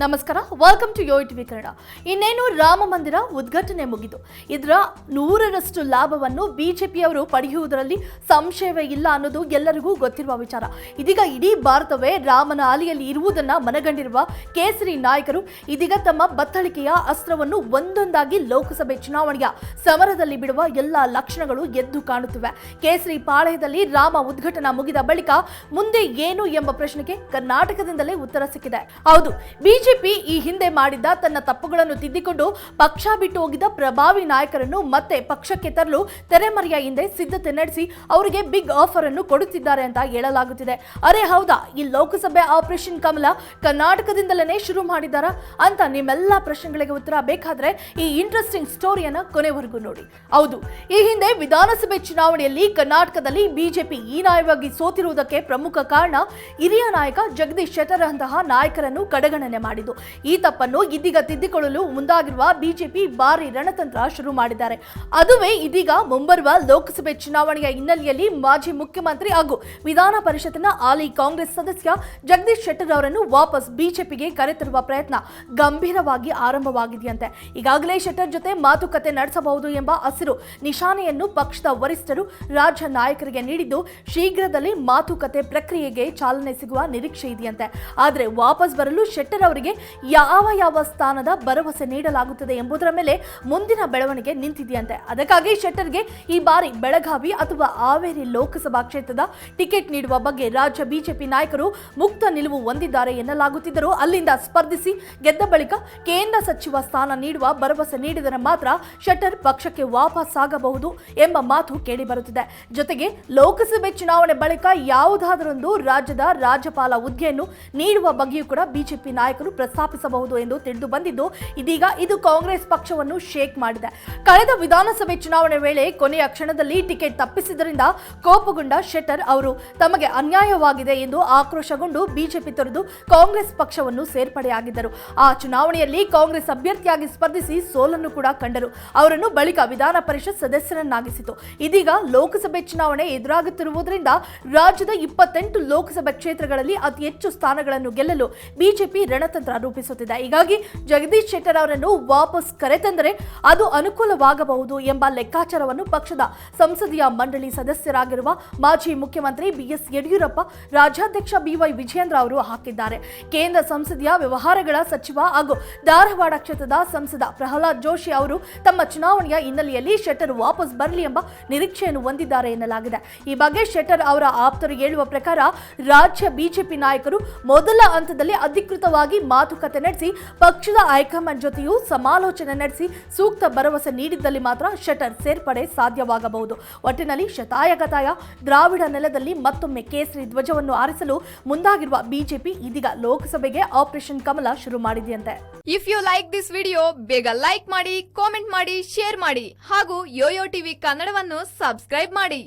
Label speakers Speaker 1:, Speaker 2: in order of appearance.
Speaker 1: ನಮಸ್ಕಾರ welcome to yo TV Kannada. ಇನ್ನೇನು ರಾಮ ಮಂದಿರ ಉದ್ಘಾಟನೆ ಮುಗಿದು. ಇದರ ನೂರರಷ್ಟು ಲಾಭವನ್ನು ಬಿಜೆಪಿಯವರು ಪಡೆಯುವುದರಲ್ಲಿ ಸಂಶಯವೇ ಇಲ್ಲ ಅನ್ನೋದು ಎಲ್ಲರಿಗೂ ಗೊತ್ತಿರುವ ವಿಚಾರ. ಇದೀಗ ಇಡೀ ಭಾರತವೇ ರಾಮನ ಅಲಿಯಲ್ಲಿ ಇರುವುದನ್ನ ಮನಗಂಡಿರುವ ಕೇಸರಿ ನಾಯಕರು ಇದೀಗ ತಮ್ಮ ಬತ್ತಳಿಕೆಯ ಅಸ್ತ್ರವನ್ನು ಒಂದೊಂದಾಗಿ ಲೋಕಸಭೆ ಚುನಾವಣೆಯ ಸಮರದಲ್ಲಿ ಬಿಡುವ ಎಲ್ಲ ಲಕ್ಷಣಗಳು ಎದ್ದು ಕಾಣುತ್ತಿವೆ. ಕೇಸರಿ ಪಾಳಯದಲ್ಲಿ ರಾಮ ಉದ್ಘಾಟನಾ ಮುಗಿದ ಬಳಿಕ ಮುಂದೆ ಏನು ಎಂಬ ಪ್ರಶ್ನೆಗೆ ಕರ್ನಾಟಕದಿಂದಲೇ ಉತ್ತರ ಸಿಕ್ಕಿದೆ. ಹೌದು ಈ ಹಿಂದೆ ಮಾಡಿದ್ದ ತನ್ನ ತಪ್ಪುಗಳನ್ನು ತಿದ್ದಿಕೊಂಡು ಪಕ್ಷ ಬಿಟ್ಟು ಹೋಗಿದ್ದ ಪ್ರಭಾವಿ ನಾಯಕರನ್ನು ಮತ್ತೆ ಪಕ್ಷಕ್ಕೆ ತರಲು ತೆರೆಮರೆಯ ಹಿಂದೆ ಸಿದ್ಧತೆ ನಡೆಸಿ ಅವರಿಗೆ ಬಿಗ್ ಆಫರ್ ಅನ್ನು ಕೊಡುತ್ತಿದ್ದಾರೆ ಅಂತ ಹೇಳಲಾಗುತ್ತಿದೆ. ಅರೆ ಹೌದಾ? ಈ ಲೋಕಸಭೆ ಆಪರೇಷನ್ ಕಮಲ ಕರ್ನಾಟಕದಿಂದಲೇ ಶುರು ಮಾಡಿದಾರ? ಅಂತ ನಿಮ್ಮೆಲ್ಲ ಪ್ರಶ್ನೆಗಳಿಗೆ ಉತ್ತರ ಬೇಕಾದ್ರೆ ಈ ಇಂಟ್ರೆಸ್ಟಿಂಗ್ ಸ್ಟೋರಿಯನ್ನ ಕೊನೆವರೆಗೂ ನೋಡಿ. ಹೌದು, ಈ ಹಿಂದೆ ವಿಧಾನಸಭೆ ಚುನಾವಣೆಯಲ್ಲಿ ಕರ್ನಾಟಕದಲ್ಲಿ ಬಿಜೆಪಿ ಹೀನಾಯವಾಗಿ ಸೋತಿರುವುದಕ್ಕೆ ಪ್ರಮುಖ ಕಾರಣ ಹಿರಿಯ ನಾಯಕ ಜಗದೀಶ್ ಶೆಟ್ಟರ್ ಅಂತಹ ನಾಯಕರನ್ನು ಕಡೆಗಣನೆ ಮಾಡಿದ್ದು. ಈ ತಪ್ಪನ್ನು ಇದೀಗ ತಿದ್ದಿಕೊಳ್ಳಲು ಮುಂದಾಗಿರುವ ಬಿಜೆಪಿ ಭಾರಿ ರಣತಂತ್ರ ಶುರು ಮಾಡಿದ್ದಾರೆ. ಅದುವೇ ಇದೀಗ ಮುಂಬರುವ ಲೋಕಸಭೆ ಚುನಾವಣೆಯ ಹಿನ್ನೆಲೆಯಲ್ಲಿ ಮಾಜಿ ಮುಖ್ಯಮಂತ್ರಿ ಹಾಗೂ ವಿಧಾನ ಪರಿಷತ್ನ ಹಾಲಿ ಕಾಂಗ್ರೆಸ್ ಸದಸ್ಯ ಜಗದೀಶ್ ಶೆಟ್ಟರ್ ಅವರನ್ನು ವಾಪಸ್ ಬಿಜೆಪಿಗೆ ಕರೆತರುವ ಪ್ರಯತ್ನ ಗಂಭೀರವಾಗಿ ಆರಂಭವಾಗಿದೆಯಂತೆ. ಈಗಾಗಲೇ ಶೆಟ್ಟರ್ ಜೊತೆ ಮಾತುಕತೆ ನಡೆಸಬಹುದು ಎಂಬ ಹಸಿರು ನಿಶಾನೆಯನ್ನು ಪಕ್ಷದ ವರಿಷ್ಠರು ರಾಜ್ಯ ನಾಯಕರಿಗೆ ನೀಡಿದ್ದು, ಶೀಘ್ರದಲ್ಲಿ ಮಾತುಕತೆ ಪ್ರಕ್ರಿಯೆಗೆ ಚಾಲನೆ ಸಿಗುವ ನಿರೀಕ್ಷೆ ಇದೆಯಂತೆ. ಆದರೆ ವಾಪಸ್ ಬರಲು ಶೆಟ್ಟರ್ ಅವರಿಗೆ ಯಾವ ಯಾವ ಸ್ಥಾನದ ಭರವಸೆ ನೀಡಲಾಗುತ್ತದೆ ಎಂಬುದರ ಮೇಲೆ ಮುಂದಿನ ಬೆಳವಣಿಗೆ ನಿಂತಿದೆಯಂತೆ. ಅದಕ್ಕಾಗಿ ಶೆಟ್ಟರ್ಗೆ ಈ ಬಾರಿ ಬೆಳಗಾವಿ ಅಥವಾ ಹಾವೇರಿ ಲೋಕಸಭಾ ಕ್ಷೇತ್ರದ ಟಿಕೆಟ್ ನೀಡುವ ಬಗ್ಗೆ ರಾಜ್ಯ ಬಿಜೆಪಿ ನಾಯಕರು ಮುಕ್ತ ನಿಲುವು ಹೊಂದಿದ್ದಾರೆ ಎನ್ನಲಾಗುತ್ತಿದ್ದರೂ ಅಲ್ಲಿಂದ ಸ್ಪರ್ಧಿಸಿ ಗೆದ್ದ ಬಳಿಕ ಕೇಂದ್ರ ಸಚಿವ ಸ್ಥಾನ ನೀಡುವ ಭರವಸೆ ನೀಡಿದರೆ ಮಾತ್ರ ಶೆಟ್ಟರ್ ಪಕ್ಷಕ್ಕೆ ವಾಪಸ್ ಆಗಬಹುದು ಎಂಬ ಮಾತು ಕೇಳಿಬರುತ್ತಿದೆ. ಜೊತೆಗೆ ಲೋಕಸಭೆ ಚುನಾವಣೆ ಬಳಿಕ ಯಾವುದಾದರೊಂದು ರಾಜ್ಯದ ರಾಜ್ಯಪಾಲ ಹುದ್ದೆಯನ್ನು ನೀಡುವ ಬಗ್ಗೆಯೂ ಕೂಡ ಬಿಜೆಪಿ ನಾಯಕರು ಪ್ರಸ್ತಾಪಿಸಬಹುದು ಎಂದು ತಿಳಿದು ಬಂದಿದ್ದು, ಇದೀಗ ಇದು ಕಾಂಗ್ರೆಸ್ ಪಕ್ಷವನ್ನು ಶೇಕ್ ಮಾಡಿದೆ. ಕಳೆದ ವಿಧಾನಸಭೆ ಚುನಾವಣೆ ವೇಳೆ ಕೊನೆಯ ಕ್ಷಣದಲ್ಲಿ ಟಿಕೆಟ್ ತಪ್ಪಿಸಿದ್ದರಿಂದ ಕೋಪಗೊಂಡ ಶೆಟ್ಟರ್ ಅವರು, ತಮಗೆ ಅನ್ಯಾಯವಾಗಿದೆ ಎಂದು ಆಕ್ರೋಶಗೊಂಡು ಬಿಜೆಪಿ ತೊರೆದು ಕಾಂಗ್ರೆಸ್ ಪಕ್ಷವನ್ನು ಸೇರ್ಪಡೆಯಾಗಿದ್ದರು ಆ ಚುನಾವಣೆಯಲ್ಲಿ ಕಾಂಗ್ರೆಸ್ ಅಭ್ಯರ್ಥಿಯಾಗಿ ಸ್ಪರ್ಧಿಸಿ ಸೋಲನ್ನು ಕೂಡ ಕಂಡರು. ಅವರನ್ನು ಬಳಿಕ ವಿಧಾನ ಪರಿಷತ್ ಸದಸ್ಯರನ್ನಾಗಿಸಿತು. ಇದೀಗ ಲೋಕಸಭೆ ಚುನಾವಣೆ ಎದುರಾಗುತ್ತಿರುವುದರಿಂದ ರಾಜ್ಯದ ಇಪ್ಪತ್ತೆಂಟು ಲೋಕಸಭೆ ಕ್ಷೇತ್ರಗಳಲ್ಲಿ ಅತಿ ಹೆಚ್ಚು ಸ್ಥಾನಗಳನ್ನು ಗೆಲ್ಲಲು ಬಿಜೆಪಿ ರಣತಂತ್ರ ರೂಪಿಸುತ್ತಿದೆ. ಹೀಗಾಗಿ ಜಗದೀಶ್ ಶೆಟ್ಟರ್ ಅವರನ್ನು ವಾಪಸ್ ಕರೆತಂದರೆ ಅದು ಅನುಕೂಲವಾಗಬಹುದು ಎಂಬ ಲೆಕ್ಕಾಚಾರವನ್ನು ಪಕ್ಷದ ಸಂಸದೀಯ ಮಂಡಳಿ ಸದಸ್ಯರಾಗಿರುವ ಮಾಜಿ ಮುಖ್ಯಮಂತ್ರಿ ಬಿಎಸ್ ಯಡಿಯೂರಪ್ಪ, ರಾಜ್ಯಾಧ್ಯಕ್ಷ ಬಿವೈ ವಿಜೇಂದ್ರ ಅವರು ಹಾಕಿದ್ದಾರೆ. ಕೇಂದ್ರ ಸಂಸದೀಯ ವ್ಯವಹಾರಗಳ ಸಚಿವ ಹಾಗೂ ಧಾರವಾಡ ಕ್ಷೇತ್ರದ ಸಂಸದ ಪ್ರಹ್ಲಾದ್ ಜೋಶಿ ಅವರು ತಮ್ಮ ಚುನಾವಣೆಯ ಹಿನ್ನೆಲೆಯಲ್ಲಿ ಶೆಟ್ಟರ್ ವಾಪಸ್ ಬರಲಿ ಎಂಬ ನಿರೀಕ್ಷೆಯನ್ನು ಹೊಂದಿದ್ದಾರೆ ಎನ್ನಲಾಗಿದೆ. ಈ ಬಗ್ಗೆ ಶೆಟ್ಟರ್ ಅವರ ಆಪ್ತರು ಹೇಳುವ ಪ್ರಕಾರ, ರಾಜ್ಯ ಬಿಜೆಪಿ ನಾಯಕರು ಮೊದಲ ಹಂತದಲ್ಲಿ ಅಧಿಕೃತವಾಗಿ ಮಾತುಕತೆ ನಡೆಸಿ ಪಕ್ಷದ ಹೈಕಮಾಂಡ್ ಜೊತೆಯೂ ಸಮಾಲೋಚನೆ ನಡೆಸಿ ಸೂಕ್ತ ಭರವಸೆ ನೀಡಿದ್ದಲ್ಲಿ ಮಾತ್ರ ಶಟರ್ ಸೇರ್ಪಡೆ ಸಾಧ್ಯವಾಗಬಹುದು. ಒಟ್ಟಿನಲ್ಲಿ ಶತಾಯಗತಾಯ ದ್ರಾವಿಡ ನೆಲದಲ್ಲಿ ಮತ್ತೊಮ್ಮೆ ಕೇಸರಿ ಧ್ವಜವನ್ನು ಆರಿಸಲು ಮುಂದಾಗಿರುವ ಬಿಜೆಪಿ ಇದೀಗ ಲೋಕಸಭೆಗೆ ಆಪರೇಷನ್ ಕಮಲ ಶುರು ಮಾಡಿದೆಯಂತೆ.
Speaker 2: If you like this video ಬೇಗ ಲೈಕ್ ಮಾಡಿ ಕಾಮೆಂಟ್ ಮಾಡಿ ಶೇರ್ ಮಾಡಿ ಹಾಗೂ ಯೋಯೋ ಟಿವಿ ಕನ್ನಡವನ್ನು ಸಬ್ಸ್ಕ್ರೈಬ್ ಮಾಡಿ.